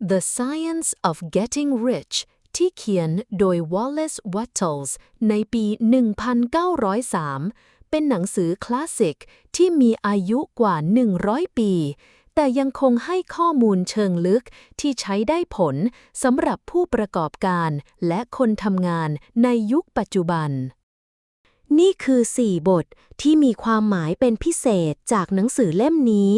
The Science of Getting Rich ที่เขียนโดย Wallace Wattles ในปี 1903 เป็นหนังสือคลาสสิกที่มีอายุกว่า 100 ปี แต่ยังคงให้ข้อมูลเชิงลึกที่ใช้ได้ผลสำหรับผู้ประกอบการและคนทำงานในยุคปัจจุบัน นี่คือ 4 บทที่มีความหมายเป็นพิเศษจากหนังสือเล่มนี้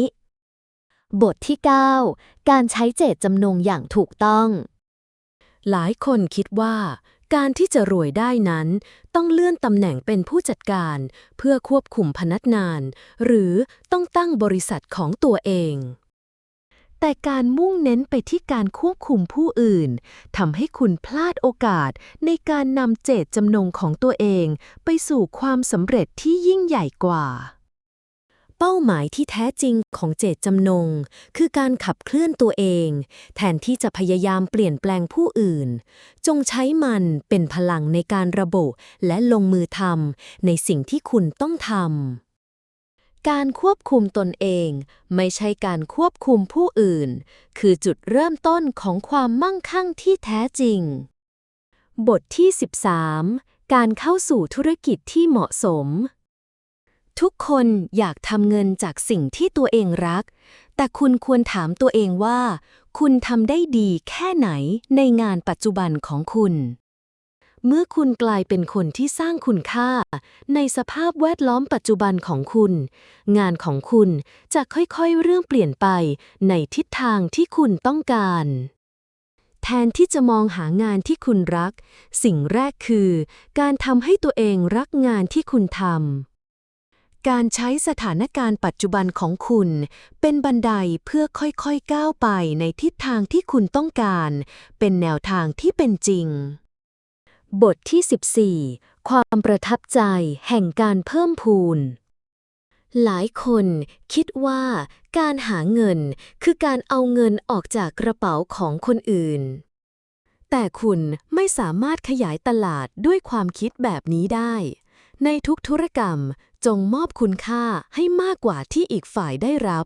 บทที่ 9 การใช้เจตจำนงอย่างถูกต้อง หลายคนคิดว่า การที่จะรวยได้นั้น ต้องเลื่อนตำแหน่งเป็นผู้จัดการ เพื่อควบคุมพนักงาน หรือต้องตั้งบริษัทของตัวเอง แต่การมุ่งเน้นไปที่การควบคุมผู้อื่นทำให้คุณพลาดโอกาสในการนำเจตจำนงของตัวเอง ไปสู่ความสำเร็จที่ยิ่งใหญ่กว่า เป้าหมายที่แท้จริงของเจตจำนง คือการขับเคลื่อนตัวเอง แทนที่จะพยายามเปลี่ยนแปลงผู้อื่น จงใช้มันเป็นพลังในการระบุและลงมือทำในสิ่งที่คุณต้องทำการควบคุมตนเอง ไม่ใช่การควบคุมผู้อื่น คือจุดเริ่มต้นของความมั่งคั่งที่แท้จริง บทที่ 13 การเข้าสู่ธุรกิจที่เหมาะสม ทุกคนอยากทำเงินจากสิ่งที่ตัวเองรัก แต่คุณควรถามตัวเองว่า คุณทำได้ดีแค่ไหนในงานปัจจุบันของคุณ เมื่อคุณกลายเป็นคนที่สร้างคุณค่า ในสภาพแวดล้อมปัจจุบันของคุณ งานของคุณจะค่อยๆเรื่องเปลี่ยนไปในทิศทางที่คุณต้องการแทนที่จะมองหางานที่คุณรัก สิ่งแรกคือ การทำให้ตัวเองรักงานที่คุณทำ การใช้สถานการณ์ปัจจุบันของคุณ เป็นบันไดเพื่อค่อยๆก้าวไปในทิศทางที่คุณต้องการ เป็นแนวทางที่เป็นจริง บทที่ 14 ความประทับใจแห่งการเพิ่มพูน หลายคนคิดว่าการหาเงินคือการเอาเงินออกจากกระเป๋าของคนอื่น แต่คุณไม่สามารถขยายตลาดด้วยความคิดแบบนี้ได้ในทุกธุรกรรม จงมอบคุณค่าให้มากกว่าที่อีกฝ่ายได้รับ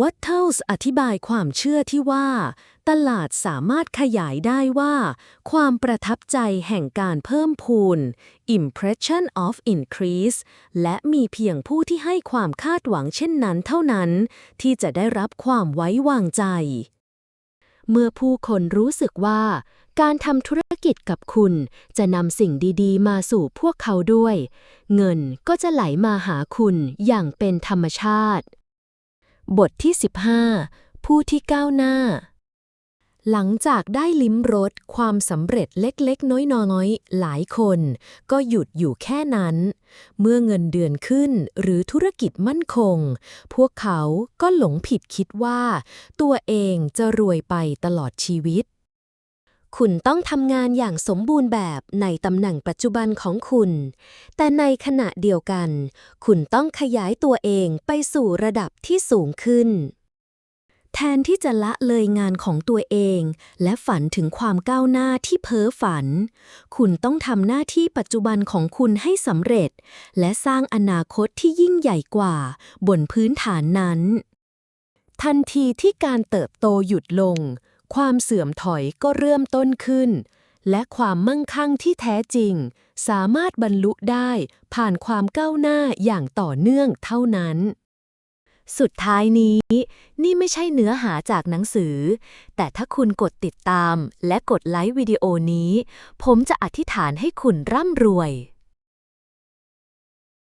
วัตเทิลส์อธิบายความเชื่อที่ว่า ตลาดสามารถขยายได้ว่า ความประทับใจแห่งการเพิ่มพูน impression of increase และมีเพียงผู้ที่ให้ความคาดหวังเช่นนั้นเท่านั้น ที่จะได้รับความไว้วางใจ เมื่อผู้คนรู้สึกว่า การทำธุรกิจกับคุณจะนำสิ่งดีๆ มาสู่พวกเขาด้วย เงินก็จะไหลมาหาคุณอย่างเป็นธรรมชาติ บทที่ 15 ผู้ที่ก้าวหน้า หลังจากได้ลิ้มรสความสำเร็จเล็กๆ น้อยๆ หลายคน ก็หยุดอยู่แค่นั้น เมื่อเงินเดือนขึ้นหรือธุรกิจมั่นคง พวกเขาก็หลงผิดคิดว่า ตัวเองจะรวยไปตลอดชีวิต คุณต้องทำงานอย่างสมบูรณ์แบบในตำแหน่งปัจจุบันของคุณ แต่ในขณะเดียวกัน คุณต้องขยายตัวเองไปสู่ระดับที่สูงขึ้น แทนที่จะละเลยงานของตัวเอง และฝันถึงความก้าวหน้าที่เพ้อฝัน คุณต้องทำหน้าที่ปัจจุบันของคุณให้สำเร็จ และสร้างอนาคตที่ยิ่งใหญ่กว่า บนพื้นฐานนั้น ทันทีที่การเติบโตหยุดลง ความเสื่อมถอยก็เริ่มต้นขึ้น และความมั่งคั่งที่แท้จริง สามารถบรรลุได้ผ่านความก้าวหน้าอย่างต่อเนื่องเท่านั้น สุดท้ายนี้ นี่ไม่ใช่เนื้อหาจากหนังสือ แต่ถ้าคุณกดติดตามและกดไลค์วิดีโอนี้ ผมจะอธิษฐานให้คุณร่ำรวย